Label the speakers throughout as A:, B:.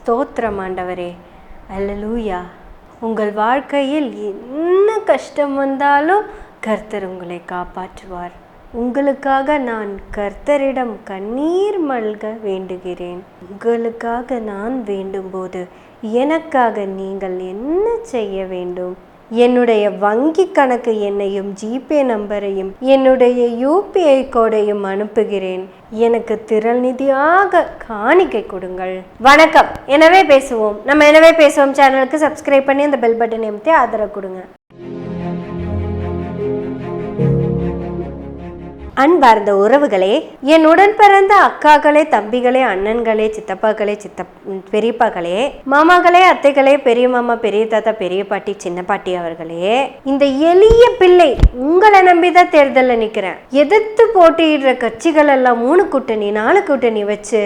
A: ஸ்தோத்திரம் ஆண்டவரே. அல்லலூயா. உங்கள் வாழ்க்கையில் என்ன கஷ்டம் வந்தாலும் கர்த்தர் உங்களை காப்பாற்றுவார். உங்களுக்காக நான் கர்த்தரிடம் கண்ணீர் மல்க வேண்டுகிறேன். உங்களுக்காக நான் வேண்டும்போது எனக்காக நீங்கள் என்ன செய்ய வேண்டும்? என்னுடைய வங்கி கணக்கு எண்ணையும் ஜிபே நம்பரையும் என்னுடைய யூபிஐ கோடையும் அனுப்புகிறேன். எனக்கு திரள் நிதியாக காணிக்கை கொடுங்கள். வணக்கம். எனவே பேசுவோம். நம்ம எனவே பேசுவோம். சேனலுக்கு சப்ஸ்கிரைப் பண்ணி அந்த பெல் பட்டன் அமைத்து ஆதரவு கொடுங்க. அன்பார்ந்த உறவுகளே என் பிறந்த அக்காக்களே தம்பிகளே அண்ணன்களே சித்தப்பாக்களே சித்த பெரியப்பாக்களே மாமாக்களே அத்தைகளே பெரிய மாமா பெரிய தாத்தா பெரிய பாட்டி சின்ன பாட்டி அவர்களே இந்த எளிய பிள்ளை உங்களை நம்பிதான் தேர்தலில் நிற்கிறேன் எதிர்த்து போட்டியிடுற கட்சிகள் எல்லாம் மூணு கூட்டணி நாலு கூட்டணி வச்சு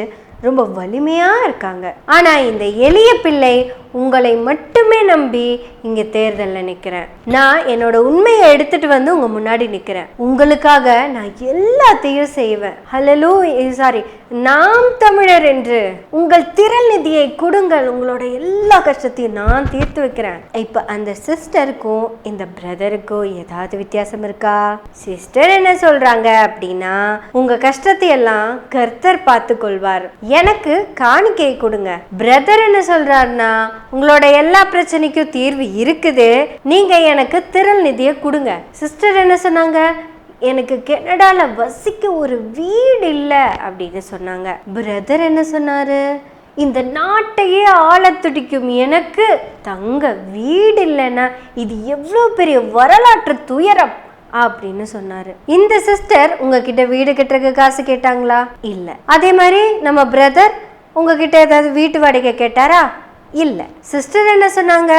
A: ரொம்ப வலிமையா இருக்காங்க. ஆனா இந்த எளிய பிள்ளை உங்களை மட்டுமே நம்பி இங்க தேர்தலில் நிக்கிறேன். நான் என்னோட உண்மையை எடுத்துட்டு வந்து உங்க முன்னாடி நிக்கிறேன். உங்களுக்காக நான் எல்லாத்தையும் செய்வேன். ஹலலோ சாரி நாம் தமிழர் என்று உங்கள் திரள் நிதியை கொடுங்கள். உங்களோட எல்லா கஷ்டத்தையும் நான் தீர்த்து வைக்கிறேன். இப்ப அந்த சிஸ்டருக்கும் இந்த பிரதருக்கும் ஏதாவது வித்தியாசம் இருக்கா? சிஸ்டர் என்ன சொல்றாங்க அப்படின்னா உங்க கஷ்டத்தை எல்லாம் கர்த்தர் பார்த்து கொள்வார் எனக்கு காணிக்கை கொடுங்க. பிரதர் என்ன சொல்றாருன்னா உங்களோட எல்லா பிரச்சனைக்கும் தீர்வு இருக்குது. நீங்க எனக்கு திரள் நிதியை கொடுங்க. சிஸ்டர் என்ன சொன்னாங்க? எனக்கு கனடால வசிக்க ஒரு வீடு இல்லை அப்படின்னு சொன்னாங்க. பிரதர் என்ன சொன்னாரு? இந்த நாட்டையே ஆள துடிக்கும் எனக்கு தங்க வீடு இல்லைன்னா இது எவ்வளோ பெரிய வரலாற்று துயரம். அப்படின்னு சொன்னாரு. இந்த சிஸ்டர் உங்ககிட்ட வீடு கட்டுறதுக்கு காசு கேட்டாங்களா? இல்ல. அதே மாதிரி நம்ம பிரதர் உங்ககிட்ட ஏதாவது வீட்டு வாடகை கேட்டாரா? இல்ல. சிஸ்டர் என்ன சொன்னாங்க?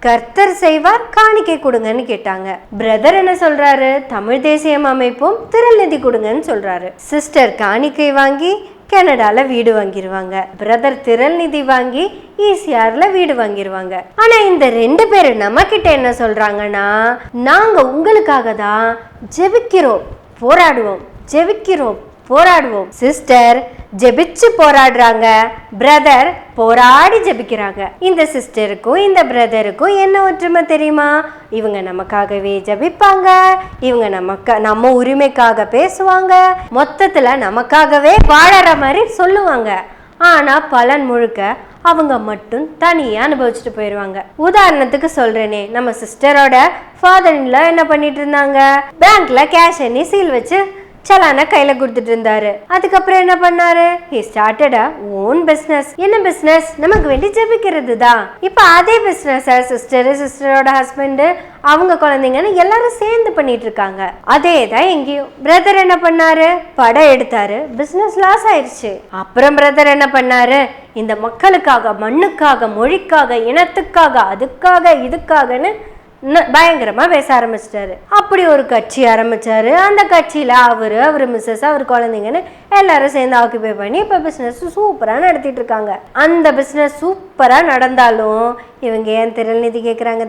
A: கர்த்தர் செய்வார் காணிக்கை கொடுங்கன்னு கேட்டாங்க. பிரதர் என்ன சொல்றாரு? தமிழ் தேசியம் அமைப்பும் திரள் நிதி கொடுங்கன்னு சொல்றாரு. சிஸ்டர் காணிக்கை வாங்கி கனடால வீடு வாங்கிடுவாங்க பிரதர் திரள் நிதி வாங்கி ஈசிஆர்ல வீடு வாங்கிடுவாங்க ஆனா இந்த ரெண்டு பேரும் நம்ம கிட்ட என்ன சொல்றாங்கன்னா நாங்க உங்களுக்காக தான் ஜெபிக்கிறோம் போராடுவோம் ஜெபிக்கிறோம் போராடுவோம். சிஸ்டர் ஜெபிச்சு போராடுறாங்க. பிரதர் போராடி ஜெபிக்கிறாங்க. இந்த சிஸ்டருக்கும் இந்த பிரதருக்கும் என்ன ஒற்றுமை தெரியுமா? இவங்க நமக்காகவே ஜெபிப்பாங்க. இவங்க நமக்கு நம்ம உரிமைக்காக பேசுவாங்க. மொத்தத்துல நமக்காகவே வாழற மாதிரி சொல்லுவாங்க. ஆனா பலன் முழுக்க அவங்க மட்டும் தனியா அனுபவிச்சுட்டு போயிடுவாங்க உதாரணத்துக்கு சொல்றேனே நம்ம சிஸ்டரோட ஃபாதர் என்ன பண்ணிட்டு இருந்தாங்க? பேங்க்ல கேஷ் எண்ணி சீல் வச்சு சலானை கையில கொடுத்துட்டு இருந்தாரு. அதுக்கப்புறம் என்ன பண்ணாரு? ஹி ஸ்டார்டட் ஓன் பிசினஸ் என்ன பிசினஸ் நமக்கு வேண்டி ஜெபிக்கிறது தான் இப்போ அதே பிசினஸ் சிஸ்டர் சிஸ்டரோட ஹஸ்பண்ட் அவங்க குழந்தைங்கன்னு எல்லாரும் சேர்ந்து பண்ணிட்டு இருக்காங்க. அதே தான் எங்கேயும். பிரதர் என்ன பண்ணாரு? படம் எடுத்தாரு. பிசினஸ் லாஸ் ஆயிடுச்சு அப்புறம் பிரதர் என்ன பண்ணாரு? இந்த மக்களுக்காக மண்ணுக்காக மொழிக்காக இனத்துக்காக அதுக்காக இதுக்காகன்னு பயங்கரமாக பேச ஆரம்பிச்சிட்டாரு. அப்படி ஒரு கட்சி ஆரம்பித்தார் அந்த கட்சியில் அவர் அவர் மிஸ்ஸஸ் அவர் குழந்தைங்கன்னு எல்லாரும் சேர்ந்து ஆக்குபை பண்ணி இப்போ பிஸ்னஸ் சூப்பராக நடத்திட்டு இருக்காங்க. அந்த பிஸ்னஸ் சூப்பராக நடந்தாலும் இவங்க ஏன் திரள் நிதி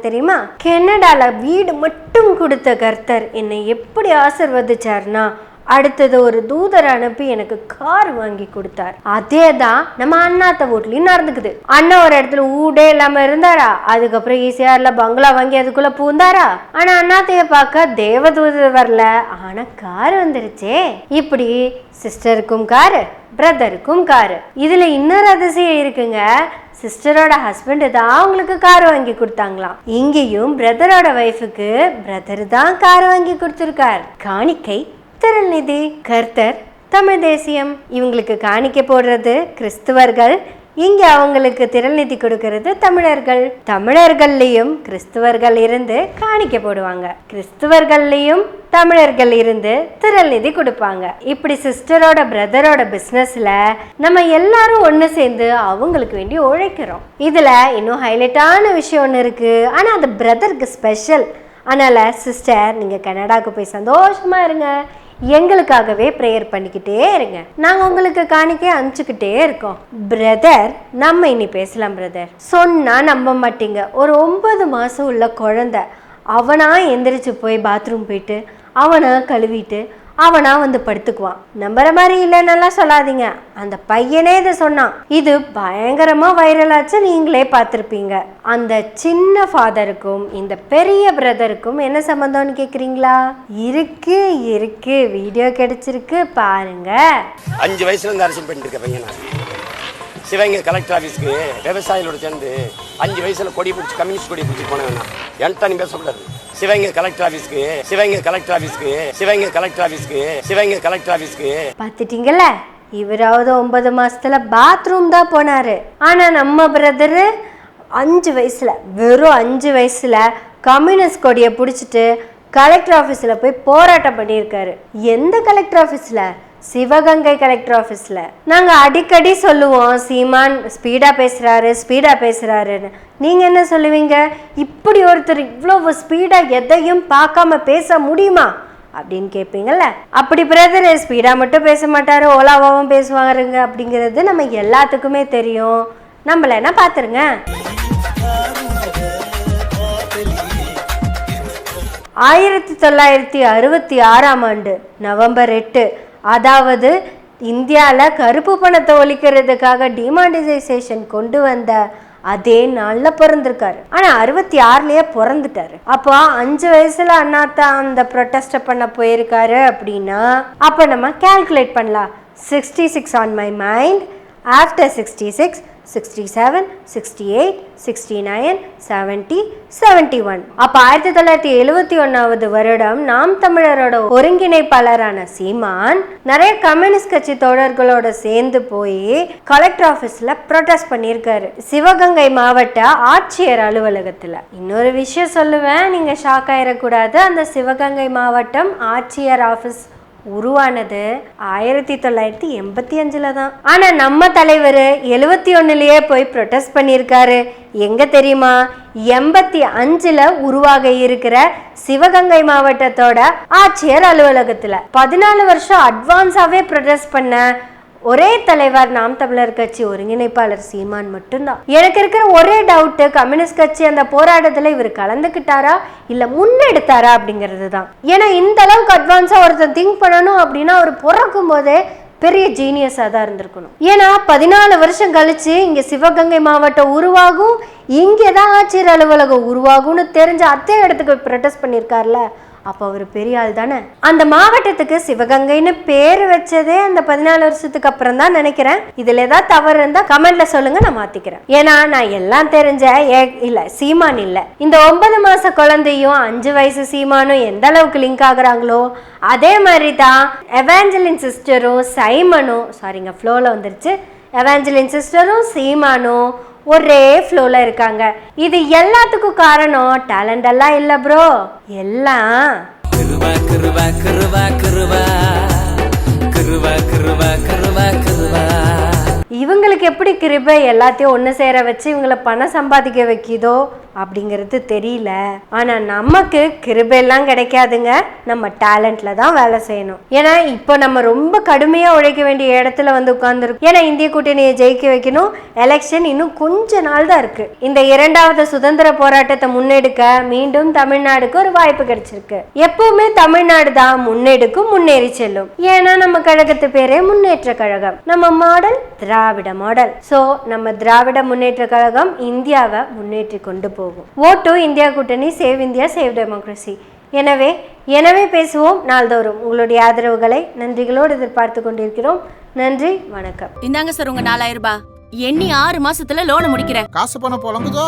A: தெரியுமா? கெனடாவில் வீடு மட்டும் கொடுத்த கர்த்தர் என்னை எப்படி ஆசிர்வதிச்சார்னா அடுத்தது ஒரு தூதர் அனுப்பி எனக்கு கார் வாங்கி கொடுத்தார். அதே தான் நம்ம அண்ணாத்த வீட்லயும் நடந்துக்குது. அண்ணா ஒரு இடத்துல ஊடே இல்லாம இருந்தாரா? அதுக்கப்புறம் ஈசிஆர்ல பங்களா வாங்கி அதுக்குள்ள பூந்தாரா? ஆனா அண்ணாத்தைய பார்க்க தேவதூதர் வரல. ஆனா கார் வந்துருச்சே. இப்படி சிஸ்டருக்கும் காரு பிரதருக்கும் காரு. இதுல இன்னொரு அதிசயம் இருக்குங்க. சிஸ்டரோட ஹஸ்பண்ட் தான் அவங்களுக்கு கார் வாங்கி கொடுத்தாங்களாம். இங்கேயும் பிரதரோட ஒய்ஃபுக்கு பிரதர் தான் கார் வாங்கி கொடுத்துருக்கார். காணிக்கை திருநிதி கர்த்தர் தமிழ் தேசியம். இவங்களுக்கு காணிக்க போடுறது கிறிஸ்துவர்கள். இங்க அவங்களுக்கு திரள்நிதி கொடுக்கறது தமிழர்கள். தமிழர்கள்லயும் கிறிஸ்துவர்கள் இருந்து காணிக்க போடுவாங்க. கிறிஸ்துவர்கள்லயும் தமிழர்கள் இருந்து திரள்நிதி கொடுப்பாங்க. இப்படி சிஸ்டரோட பிரதரோட பிசினஸ்ல நம்ம எல்லாரும் ஒன்று சேர்ந்து அவங்களுக்கு வேண்டி உழைக்கிறோம். இதுல இன்னும் ஹைலைட்டான விஷயம் ஒன்று இருக்கு. ஆனா அது பிரதருக்கு ஸ்பெஷல் அதனால சிஸ்டர் நீங்க கனடாக்கு போய் சந்தோஷமா இருங்க. எங்களுக்காகவே ப்ரேயர் பண்ணிக்கிட்டே இருங்க. நாங்கள் உங்களுக்கு காணிக்கை அனுப்பிச்சுக்கிட்டே இருக்கோம். பிரதர் நம்ம இனி பேசலாம் பிரதர் சொன்னால் நம்ப மாட்டீங்க. ஒரு ஒன்பது மாதம் உள்ள குழந்த அவனாக எந்திரிச்சு போய் பாத்ரூம் போயிட்டு அவனாக கழுவிட்டு அவனா வந்து படுத்துக்குவான். நம்புற மாதிரி இல்லைன்னெல்லாம் சொல்லாதீங்க. அந்த பையனே இதை சொன்னான். இது பயங்கரமா வைரலாச்சு நீங்களே பார்த்துருப்பீங்க. அந்த சின்ன ஃபாதருக்கும் இந்த பெரிய பிரதருக்கும் என்ன சம்மந்தம்னு கேக்குறீங்களா? இருக்கு இருக்கு. வீடியோ கிடைச்சிருக்கு பாருங்க.
B: அஞ்சு வயசுல இருந்து அரசியல் பண்ணிட்டு இருக்க சிவகங்கை கலெக்டர் ஆஃபீஸ்க்கு விவசாயிகளோட சேர்ந்து அஞ்சு வயசுல கொடி பிடிச்சி கம்யூனிஸ்ட் கொடி பிடிச்சி போனேன் நான். என்கிட்ட நீ பேசக்கூடாது. சிவகங்கை கலெக்டர் ஆஃபீஸ்க்கு சிவகங்கை கலெக்டர் ஆஃபீஸ்க்கு சிவகங்கை கலெக்டர் ஆஃபீஸ்க்கு சிவகங்கை கலெக்டர் ஆஃபீஸ்க்கு
A: பார்த்துட்டீங்கல்ல? இவராவது ஒன்பது மாசத்துல பாத்ரூம் தான் போனாரு. ஆனா நம்ம பிரதரு அஞ்சு வயசுல வெறும் அஞ்சு வயசுல கம்யூனிஸ்ட் கொடியை பிடிச்சிட்டு கலெக்டர் ஆஃபீஸில் போய் போராட்டம் பண்ணியிருக்காரு. எந்த கலெக்டர் ஆஃபீஸில் சிவகங்கை கலெக்டர் ஆஃபீஸில் நாங்கள் அடிக்கடி சொல்லுவோம் சீமான் ஸ்பீடாக பேசுகிறாரு ஸ்பீடாக பேசுகிறாருன்னு நீங்கள் என்ன சொல்லுவீங்க? இப்படி ஒருத்தர் இவ்வளோ ஸ்பீடாக எதையும் பார்க்காம பேச முடியுமா? அப்படின்னு கேட்பீங்கல்ல அப்படி பிரதர் ஸ்பீடாக மட்டும் பேச மாட்டாரு ஓலாவாவும் பேசுவாருங்க. அப்படிங்கிறது நம்ம எல்லாத்துக்குமே தெரியும். நம்மள பார்த்துருங்க ஆயிரத்தி தொள்ளாயிரத்தி அறுபத்தி ஆறாம் ஆண்டு நவம்பர் எட்டு அதாவது இந்தியாவில் கருப்பு பணத்தை ஒழிக்கிறதுக்காக டிமானிசைசேஷன் கொண்டு வந்த அதே நாளில் பிறந்திருக்காரு. ஆனால் அறுபத்தி ஆறுலேயே பிறந்துட்டாரு. அப்போ அஞ்சு வயசுல அண்ணாத்தா அந்த ப்ரொட்டஸ்ட பண்ண போயிருக்காரு அப்படின்னா அப்போ நம்ம கால்குலேட் பண்ணலாம். Sixty six on my mind after sixty six sixty seven sixty eight sixty nine seventy seventy one அப்போ ஆயிரத்தி தொள்ளாயிரத்தி எழுபத்தி ஒன்றாவது வருடம் நாம் தமிழரோட ஒருங்கிணைப்பாளரான சீமான் நிறைய கம்யூனிஸ்ட் கட்சி தோழர்களோட சேர்ந்து போய் கலெக்டர் ஆஃபீஸில் ப்ரொட்டஸ்ட் பண்ணியிருக்காரு. சிவகங்கை மாவட்ட ஆட்சியர் அலுவலகத்தில். இன்னொரு விஷயம் சொல்லுவேன் நீங்கள் ஷாக் ஆயிடக்கூடாது அந்த சிவகங்கை மாவட்டம் ஆட்சியர் ஆஃபீஸ் உருவானது ஆயிரத்தி தொள்ளாயிரத்தி எண்பத்தி அஞ்சுல தான். ஆனா நம்ம தலைவர் எழுவத்தி ஒன்றுலேயே போய் ப்ரொட்டஸ்ட் பண்ணியிருக்காரு. எங்க தெரியுமா? எண்பத்தி அஞ்சுல உருவாக இருக்கிற சிவகங்கை மாவட்டத்தோட ஆட்சியர் அலுவலகத்துல. பதினாலு வருஷம் அட்வான்ஸாவே ப்ரொட்டஸ்ட் பண்ண ஒரே தலைவர் நாம் தமிழர் கட்சி ஒருங்கிணைப்பாளர் சீமான் மட்டும்தான். எனக்கு இருக்கிற ஒரே டவுட்டு கம்யூனிஸ்ட் கட்சி அந்த போராட்டத்தில் இவர் கலந்துக்கிட்டாரா? இல்லை முன்னெடுத்தாரா அப்படிங்கிறது தான் ஏன்னா இந்த அளவுக்கு அட்வான்ஸாக ஒருத்தன் திங்க் பண்ணணும் அப்படின்னா அவர் பிறக்கும் போதே பெரிய ஜீனியஸாக தான் இருந்திருக்கணும். ஏன்னா பதினாலு வருஷம் கழிச்சு இங்கே சிவகங்கை மாவட்டம் உருவாகும். இங்கே தான் ஆட்சியர் அலுவலகம் உருவாகும்னு தெரிஞ்ச அத்தே இடத்துக்கு ப்ரொட்டஸ்ட் பண்ணியிருக்காருல அப்போ அவர் பெரிய ஆள் தானே? அந்த மாவட்டத்துக்கு சிவகங்கைன்னு பேர் வச்சதே அந்த பதினாலு வருஷத்துக்கு அப்புறம் தான் நினைக்கிறேன். இதுல ஏதாவது தவறு இருந்தா கமெண்ட்ல சொல்லுங்க நான் மாத்திக்கிறேன். ஏன்னா நான் எல்லாம் தெரிஞ்ச ஏ இல்ல சீமான் இல்ல. இந்த ஒன்பது மாச குழந்தையும் அஞ்சு வயசு சீமானும் எந்த அளவுக்கு லிங்க் ஆகுறாங்களோ அதே மாதிரி தான் எவாஞ்சலின் சிஸ்டரும் சைமனும் சாரிங்க ஃப்ளோவில் வந்துருச்சு. எவாஞ்சலின் சிஸ்டரும் சீமானும் ஒரே ஃப்ளோவில் இருக்காங்க. இது எல்லாத்துக்கும் காரணம் டேலண்ட் எல்லாம் இல்லை ப்ரோ எல்லாம். இவங்களுக்கு எப்படி கிருபை எல்லாத்தையும் ஒன்று சேர வச்சு இவங்களை பணம் சம்பாதிக்க வைக்கிதோ அப்படிங்கிறது தெரியல. ஆனால் நமக்கு கிருபெல்லாம் கிடைக்காதுங்க. நம்ம டேலண்ட்ல தான் வேலை செய்யணும். ஏன்னா இப்போ நம்ம ரொம்ப கடுமையாக உழைக்க வேண்டிய இடத்துல வந்து உட்காந்துருக்கோம் ஏன்னா இந்திய கூட்டணியை ஜெயிக்க வைக்கணும். எலெக்ஷன் இன்னும் கொஞ்ச நாள் தான் இருக்கு. இந்த இரண்டாவது சுதந்திர போராட்டத்தை முன்னெடுக்க மீண்டும் தமிழ்நாடுக்கு ஒரு வாய்ப்பு கிடைச்சிருக்கு. எப்பவுமே தமிழ்நாடு தான் முன்னெடுக்கும் முன்னேறி செல்லும். ஏன்னா நம்ம கழகத்து பேரே முன்னேற்ற கழகம். நம்ம மாடல் திராவிட மாடல். சோ நம்ம திராவிட முன்னேற்ற கழகம் இந்தியாவை முன்னேற்றி கொண்டு போகும் ஓட்டு இந்தியா கூட்டணி சேவ் இந்தியா சேவ் டெமோக்ரஸி. எனவே எனவே பேசுவோம் நாள்தோறும். உங்களுடைய ஆதரவுகளை நன்றிகளோடு எதிர்பார்த்து கொண்டிருக்கிறோம். நன்றி வணக்கம்.
C: இந்தாங்க சார் உங்க நாலாயிரம் ரூபாய். எண்ணி ஆறு மாசத்துல லோனை முடிக்கிறேன்.
D: காசு பணம் புலம்புதோ?